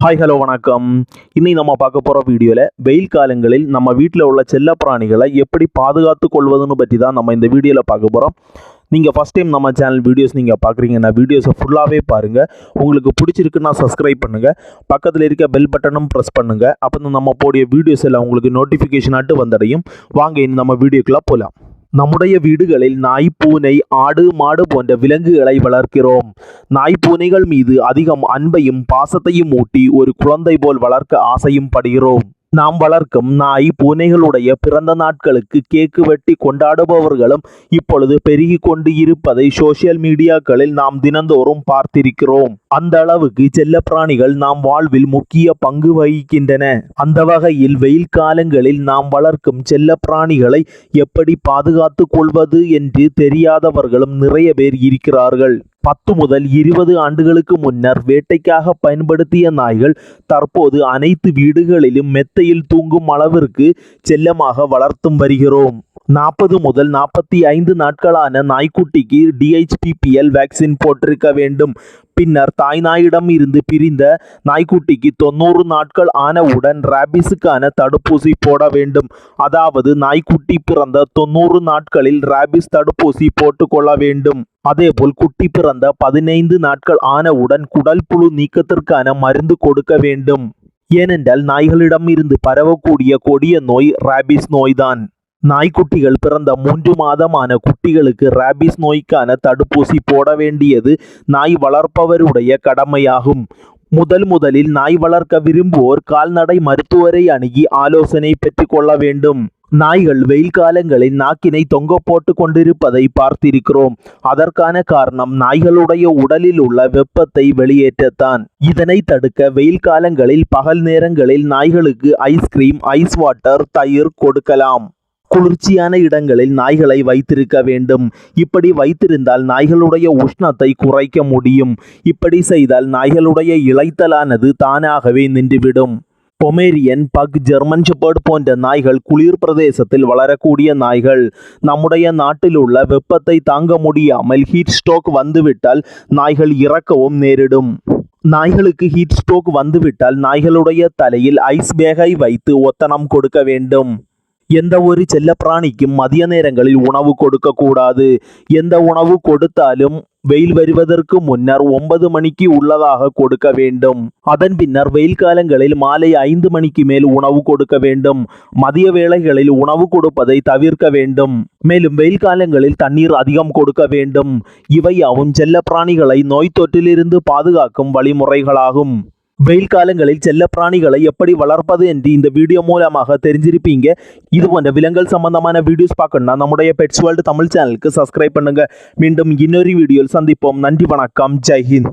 Hi hello வணக்கம். இன்னைக்கு நம்ம பார்க்க போகிற வீடியோவில் வெயில் காலங்களில் நம்ம வீட்டில் உள்ள செல்ல பிராணிகளை எப்படி பாதுகாத்து கொள்வதுன்னு பற்றி தான் நம்ம இந்த வீடியோவில் பார்க்க போகிறோம் நீங்கள் ஃபஸ்ட் டைம் நம்ம சேனல் வீடியோஸ் நீங்கள் பார்க்குறீங்கன்னா வீடியோஸை ஃபுல்லாகவே பாருங்கள் உங்களுக்கு பிடிச்சிருக்குன்னா சப்ஸ்கிரைப் பண்ணுங்கள் பக்கத்தில் இருக்க பெல் பட்டனும் ப்ரெஸ் பண்ணுங்கள் அப்போ நம்ம போடிய வீடியோஸ் எல்லாம் உங்களுக்கு நோட்டிஃபிகேஷன் ஆட்டு வந்தடையும். வாங்க இனி நம்ம வீடியோக்குள்ளே போகலாம் நம்முடைய வீடுகளில் நாய் பூனை ஆடு மாடு போன்ற விலங்குகளை வளர்க்கிறோம். நாய் பூனைகள் மீது அதிகம் அன்பையும் பாசத்தையும் ஊட்டி ஒரு குழந்தை போல் வளர்க்க ஆசையும் படுகிறோம். நாம் வளர்க்கும் நாய் பூனைகளுடைய பிறந்த நாட்களுக்கு கேக்கு வெட்டி கொண்டாடுபவர்களும் இப்பொழுது பெருகி கொண்டு இருப்பதை சோசியல் மீடியாக்களில் நாம் தினந்தோறும் பார்த்திருக்கிறோம். அந்த அளவுக்கு செல்லப்பிராணிகள் நாம் வாழ்வில் முக்கிய பங்கு வகிக்கின்றன. அந்த வகையில் வெயில் காலங்களில் நாம் வளர்க்கும் செல்லப்பிராணிகளை எப்படி பாதுகாத்து கொள்வது என்று தெரியாதவர்களும் நிறைய பேர் இருக்கிறார்கள். பத்து முதல் இருபது ஆண்டுகளுக்கு முன்னர் வேட்டைக்காக பயன்படுத்திய நாய்கள் தற்போது அனைத்து வீடுகளிலும் மெத்தையில் தூங்கும் அளவிற்கு செல்லமாக வளர்த்தும் வருகிறோம். நாற்பது முதல் நாற்பத்தி ஐந்து நாட்களான நாய்க்குட்டிக்கு டிஹெச்பிபிஎல் வேக்சின் போட்டிருக்க வேண்டும். பின்னர் தாய் நாயிடம் இருந்து பிரிந்த நாய்க்குட்டிக்கு தொண்ணூறு நாட்கள் ஆனவுடன் ரேபிஸுக்கான தடுப்பூசி போட வேண்டும். அதாவது நாய்க்குட்டி பிறந்த தொண்ணூறு நாட்களில் ரேபிஸ் தடுப்பூசி போட்டுக்கொள்ள வேண்டும். அதேபோல் குட்டி பிறந்த பதினைந்து நாட்கள் ஆனவுடன் குடல் புழு நீக்கத்திற்கான மருந்து கொடுக்க வேண்டும். ஏனென்றால் நாய்களிடம் இருந்து பரவக்கூடிய கொடிய நோய் ரேபிஸ் நோய்தான். நாய்க்குட்டிகள் பிறந்த மூன்று மாதமான குட்டிகளுக்கு ராபிஸ் நோய்க்கான தடுப்பூசி போட வேண்டியது நாய் வளர்ப்பவருடைய கடமையாகும். முதல் முதலில் நாய் வளர்க்க விரும்புவோர் கால்நடை மருத்துவரை அணுகி ஆலோசனை பெற்றுக்கொள்ள வேண்டும். நாய்கள் வெயில் காலங்களில் நாக்கினை தொங்க போட்டு கொண்டிருப்பதை பார்த்திருக்கிறோம். அதற்கான காரணம் நாய்களுடைய உடலில் உள்ள வெப்பத்தை வெளியேற்றத்தான். இதனை தடுக்க வெயில் காலங்களில் பகல் நேரங்களில் நாய்களுக்கு ஐஸ்கிரீம் ஐஸ் வாட்டர் தயிர் கொடுக்கலாம். குளிர்ச்சியான இடங்களில் நாய்களை வைத்திருக்க வேண்டும். இப்படி வைத்திருந்தால் நாய்களுடைய உஷ்ணத்தை குறைக்க முடியும். இப்படி செய்தால் நாய்களுடைய இளைத்தலானது தானாகவே நின்றுவிடும். பொமேரியன் பக் ஜெர்மன் ஷெப்பர்ட் போன்ற நாய்கள் குளிர் பிரதேசத்தில் வளரக்கூடிய நாய்கள். நம்முடைய நாட்டில் உள்ள வெப்பத்தை தாங்க முடியாமல் ஹீட் ஸ்ட்ரோக் வந்துவிட்டால் நாய்கள் இறக்கவும் நேரிடும். நாய்களுக்கு ஹீட் ஸ்ட்ரோக் வந்துவிட்டால் நாய்களுடைய தலையில் ஐஸ் பேகை வைத்து ஒத்தனம் கொடுக்க வேண்டும். எந்த ஒரு செல்லப்பிராணிக்கும் மதிய நேரங்களில் உணவு கொடுக்க கூடாது. எந்த உணவு கொடுத்தாலும் வெயில் வருவதற்கு முன்னர் ஒன்பது மணிக்கு உள்ளதாக கொடுக்க வேண்டும். அதன் பின்னர் வெயில் காலங்களில் மாலை ஐந்து மணிக்கு மேல் உணவு கொடுக்க வேண்டும். மதிய வேளைகளில் உணவு கொடுப்பதை தவிர்க்க வேண்டும். மேலும் வெயில் காலங்களில் தண்ணீர் அதிகம் கொடுக்க வேண்டும். இவையாவும் செல்ல பிராணிகளை நோய் தொற்றிலிருந்து பாதுகாக்கும் வழிமுறைகளாகும். வெயில் காலங்களில் செல்ல பிராணிகளை எப்படி வளர்ப்பது என்று இந்த வீடியோ மூலமாக தெரிஞ்சிருப்பீங்க. இது போன்ற விலங்குகள் சம்பந்தமான வீடியோஸ் பார்க்கணும்னா நம்முடைய பெட்ஸ் வேர்ல்டு தமிழ் சேனலுக்கு சப்ஸ்கிரைப் பண்ணுங்க. மீண்டும் இன்னொரு வீடியோவில் சந்திப்போம். நன்றி வணக்கம். ஜெய்ஹிந்த்